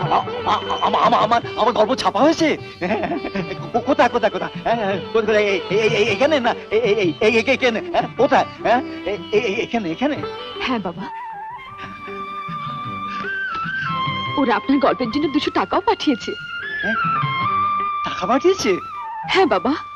আমা- আমা- আমা- আমার আমার গল্প ছাপা হয়েছে? কোথায় কোথায় কোথায়? হ্যাঁ, হ্যাঁ, কোথায়, এখানে না? এখানে। হ্যাঁ, কোথায়? হ্যাঁ এখানে এখানে। হ্যাঁ বাবা। ওরা আপনার গল্পের জন্য দুশো টাকাও পাঠিয়েছে। টাকা পাঠিয়েছে? হ্যাঁ বাবা।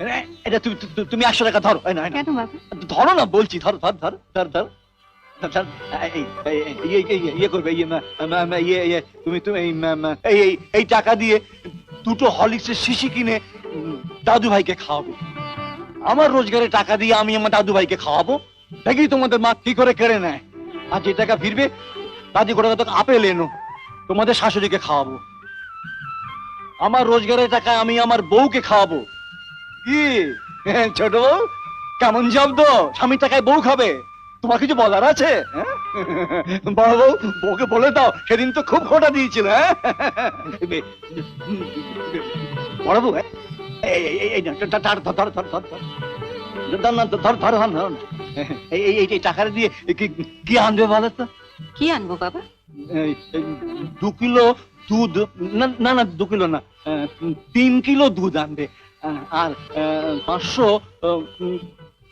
না, না, এটা তুমি তুমি- একশো টাকা ধরো ধরো না বলছি ধর ধর ধর ধর ধর। এই, ইয়ে, ইয়ে, ইয়ে, ইয়ে করবে ইয়ে, ইয়ে, ইয়ে, তুমি তুমি টাকা দিয়ে দুটো হলিক্সের শিশি কিনে দাদু ভাইকে খাওয়াবে আমার রোজগারের টাকা দিয়ে আমি আমার দাদু ভাইকে খাওয়াবো দেখি তোমাদের মা কি করে কেড়ে নেয় আর যে টাকা ফিরবে দাদি তো আপেল এনো তোমাদের শাশুড়িকে খাওয়াবো আমার রোজগারের টাকা আমি আমার বউকে খাওয়াবো। কি? হ্যাঁ, ছোট বউ কেমন শব্দ স্বামীর টাকায় বউ খাবে। তোমার কিছু বলার আছে? হ্যাঁ? বড় বউ বউকে বলে দাও সেদিন তো খুব খোটা দিয়েছিল হ্যাঁ? বড় বউ এই, টাকাটা দিয়ে কি কি আনবে বলো তো? কি আনব বাবা? দু কিলো দুধ, না না দু কিলো না তিন কিলো দুধ আনবে। আর পাঁচশো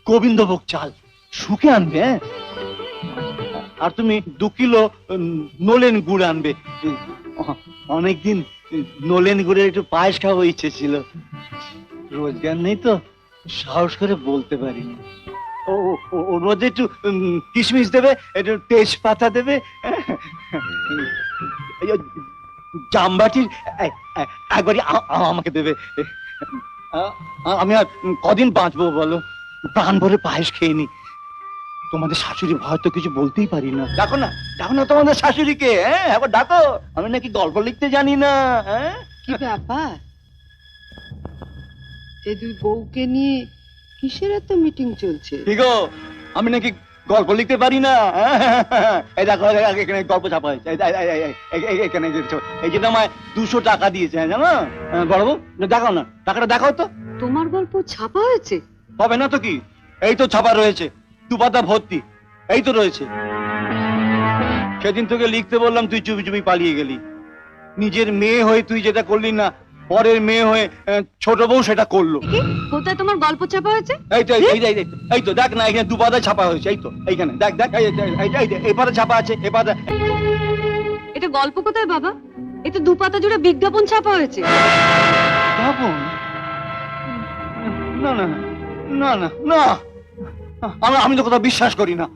গোবিন্দভোগ চাল। শুকে আনবে হ্যাঁ? আর তুমি দু কিলো নলেন গুড় আনবে। অনেকদিন নলেন গুড়ের একটু পায়েস খাওয়া ইচ্ছে ছিল। রোজগার নেই তো, সাহস করে বলতে পারি ও ওর মধ্যে একটু কিশমিশ দেবে, একটু তেজপাতা দেবে এই যে জামবাটির এ- এ- একবারই আমাকে দেবে। আমি আর কদিন বাঁচবো বলো? প্রাণ ভরে পায়েস খেয়ে নি। তোমাদের শাশুড়ি ভয় তো কিছু বলতেই পারি না। ডাকো না ডাকো না তোমাদের শাশুড়িকে হ্যাঁ? একবার ডাকো। আমি নাকি গল্প লিখতে জানি না হ্যাঁ? কি ব্যাপার? এই দুই বউকে নিয়ে কিসের এত মিটিং চলছে? ঠিক আমি নাকি গল্প লিখতে পারি না? এই দেখো এখানে গল্প ছাপা হয়েছে। এখানে এই যে- এই আমায় দুশো টাকা দিয়েছে হ্যাঁ, জানো? হ্যাঁ, বড়বাবু দেখাও না টাকাটা দেখাও তো। তোমার গল্প ছাপা হয়েছে? হবে না তো কি? এই তো ছাপা রয়েছে দুপাতা ভর্তি এই তো রয়েছে। সেদিন তোকে লিখতে বললাম তুই চুপি চুপি পালিয়ে গেলি। নিজের মেয়ে হয়ে তুই যেটা করলি না পরের মেয়ে হয়ে ছোট বউ সেটা করল। কোথায় তোমার গল্প ছাপা হয়েছে? এই তো এই এই- এই- এই- এই তো দেখ না এখানে দু দুপাতায় ছাপা হয়েছে এই তো এইখানে দেখ দেখ এই- এই- এই- এই- এই- এই পাতা ছাপা আছে এ পাতা এটা গল্প কোথায় বাবা? এটা দু পাতা জুড়ে বিজ্ঞাপন ছাপা হয়েছে। ভাবুন না না না না না। আমি আমি তো কোথাও বিশ্বাস করি না।